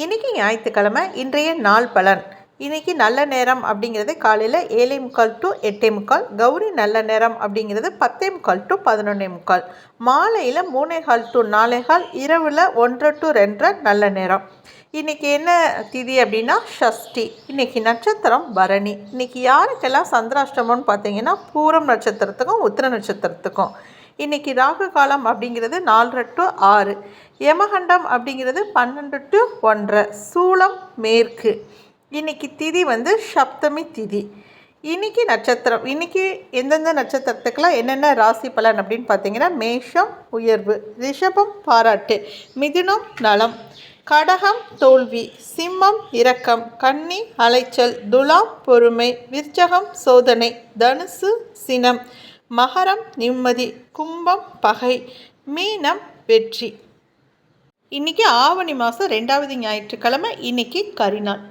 இன்னைக்கு ஞாயிற்றுக்கிழமை இன்றைய நாள் பலன். இன்னைக்கு நல்ல நேரம் அப்படிங்கிறது காலையில் ஏழே முக்கால் டு எட்டே முக்கால் கௌரி நல்ல நேரம் அப்படிங்கிறது பத்தே முக்கால் டு பதினொன்னே முக்கால். மாலையில் மூணே கால் டு நாலே கால் இரவில் ஒன்றரை டு ரெண்டரை நல்ல நேரம். இன்றைக்கி என்ன திதி அப்படின்னா ஷஷ்டி. இன்றைக்கி நட்சத்திரம் பரணி. இன்றைக்கி யாருக்கெல்லாம் சந்திராஷ்டமம்னு பார்த்தீங்கன்னா பூரம் நட்சத்திரத்துக்கும் உத்திர நட்சத்திரத்துக்கும். இன்றைக்கி ராகு காலம் அப்படிங்கிறது நாலரை டு ஆறு. யமகண்டம் அப்படிங்கிறது பன்னெண்டு டு ஒன்றரை. சூளம் மேற்கு. இன்றைக்கி திதி வந்து சப்தமி திதி. இன்றைக்கி நட்சத்திரம். இன்றைக்கி எந்தெந்த நட்சத்திரத்துக்கெல்லாம் என்னென்ன ராசி பலன் அப்படின்னு பார்த்தீங்கன்னா மேஷம் உயர்வு ரிஷபம் பாராட்டு மிதுனம் நலம் கடகம் தோல்வி சிம்மம் இரக்கம் கன்னி அலைச்சல் துலாம் பொறுமை விருச்சகம் சோதனை தனுசு சினம் மகரம் நிம்மதி கும்பம் பகை மீனம் வெற்றி. இன்னைக்கு ஆவணி மாதம் ரெண்டாவது ஞாயிற்றுக்கிழமை இன்னைக்கு கரிநாள்.